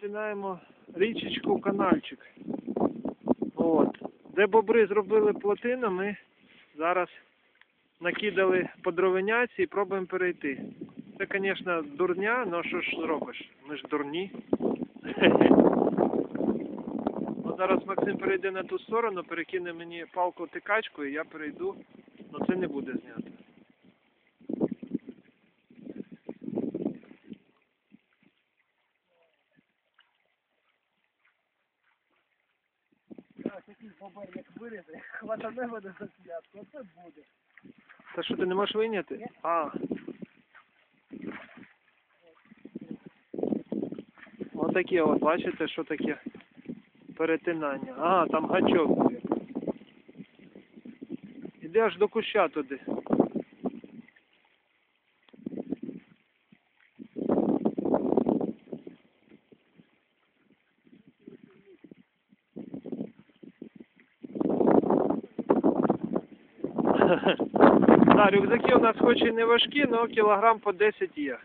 перетинаємо річечку канальчик. От. Де бобри зробили плотину, ми зараз накидали по дровиняці і пробуємо перейти. Це, звісно, дурня, але що ж зробиш? Ми ж дурні. От зараз Максим перейде на ту сторону, перекине мені палку тикачку і я перейду, але це не буде знято. Такий бобер, як вирізе, хватане мене за святку, оце буде. Та що ти не можеш вийняти? А. Отаке от, бачите, що таке перетинання. А, там гачок буде. Іди аж до куща туди. Так, рюкзаки у нас хоч і не важкі, але кілограм по 10 є.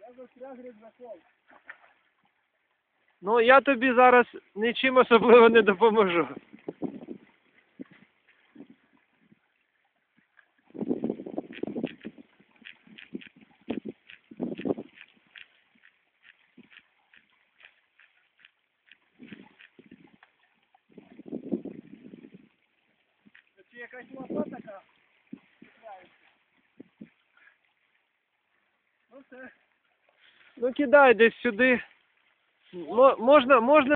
Я застряг рюкзаком. Ну, я тобі зараз нічим особливо не допоможу. Якась лоса така? Ну це. Ну, кидай десь сюди. Мо- можна, можна